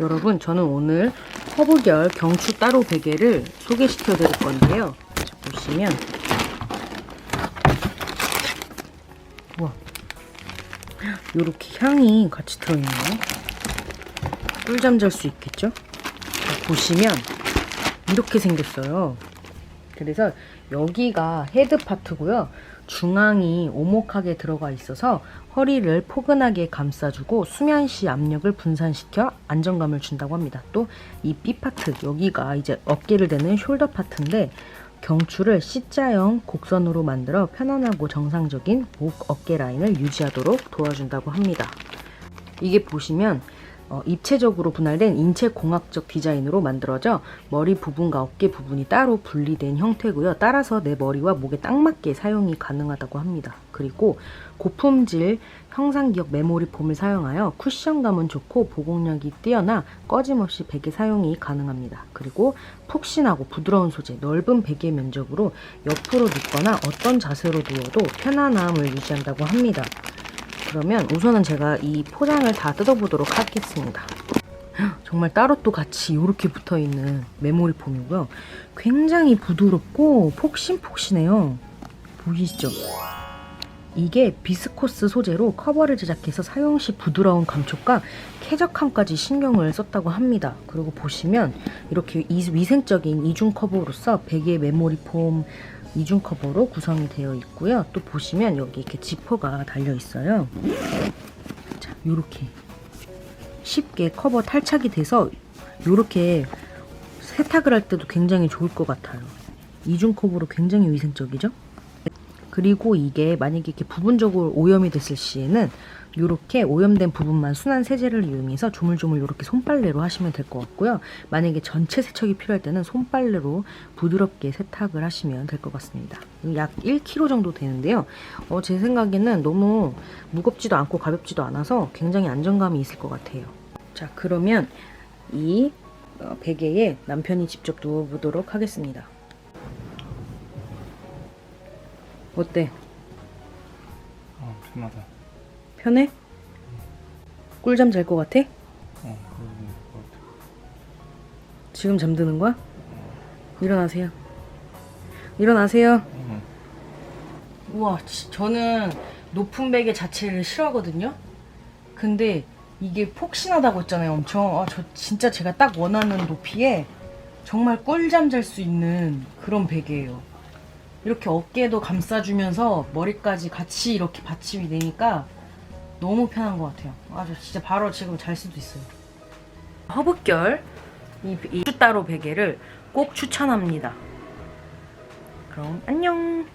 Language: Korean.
여러분 저는 오늘 허브결 경추 따로 베개를 소개시켜 드릴 건데요. 자, 보시면 우와 이렇게 향이 같이 들어있네요. 꿀잠 잘 수 있겠죠? 자, 보시면 이렇게 생겼어요. 그래서 여기가 헤드 파트고요. 중앙이 오목하게 들어가 있어서 허리를 포근하게 감싸주고 수면 시 압력을 분산시켜 안정감을 준다고 합니다. 또 이 B 파트 여기가 이제 어깨를 대는 숄더 파트인데 경추를 C자형 곡선으로 만들어 편안하고 정상적인 목 어깨 라인을 유지하도록 도와준다고 합니다. 이게 보시면 어, 입체적으로 분할된 인체 공학적 디자인으로 만들어져 머리 부분과 어깨 부분이 따로 분리된 형태고요. 따라서 내 머리와 목에 딱 맞게 사용이 가능하다고 합니다. 그리고 고품질 형상기억 메모리 폼을 사용하여 쿠션감은 좋고 보공력이 뛰어나 꺼짐없이 베개 사용이 가능합니다. 그리고 푹신하고 부드러운 소재, 넓은 베개 면적으로 옆으로 눕거나 어떤 자세로 누워도 편안함을 유지한다고 합니다. 그러면 우선은 제가 이 포장을 다 뜯어보도록 하겠습니다. 정말 따로 또 같이 이렇게 붙어있는 메모리 폼이고요. 굉장히 부드럽고 폭신폭신해요. 보이시죠? 이게 비스코스 소재로 커버를 제작해서 사용 시 부드러운 감촉과 쾌적함까지 신경을 썼다고 합니다. 그리고 보시면 이렇게 이- 위생적인 이중 커버로서 베개 메모리 폼 이중 커버로 구성이 되어 있고요. 또 보시면 여기 이렇게 지퍼가 달려 있어요. 자, 요렇게 쉽게 커버 탈착이 돼서 요렇게 세탁을 할 때도 굉장히 좋을 것 같아요. 이중 커버로 굉장히 위생적이죠? 그리고 이게 만약에 이렇게 부분적으로 오염이 됐을 시에는 이렇게 오염된 부분만 순한 세제를 이용해서 조물조물 이렇게 손빨래로 하시면 될 것 같고요. 만약에 전체 세척이 필요할 때는 손빨래로 부드럽게 세탁을 하시면 될 것 같습니다. 약 1kg 정도 되는데요. 어, 제 생각에는 너무 무겁지도 않고 가볍지도 않아서 굉장히 안정감이 있을 것 같아요. 자, 그러면 이 어, 베개에 남편이 직접 누워보도록 하겠습니다. 어때? 어, 편하다. 편해? 꿀잠 잘 것 같아? 어, 그러는 것 같아. 지금 잠드는 거야? 일어나세요. 일어나세요. 어, 우와, 지- 저는 높은 베개 자체를 싫어하거든요. 근데 이게 폭신하다고 했잖아요, 엄청. 아, 저 진짜 제가 딱 원하는 높이에 정말 꿀잠 잘 수 있는 그런 베개예요. 이렇게 어깨도 감싸주면서 머리까지 같이 이렇게 받침이 되니까 너무 편한 것 같아요. 아, 저 진짜 바로 지금 잘 수도 있어요. 허브결 이, 이 따로 베개를 꼭 추천합니다. 그럼 안녕.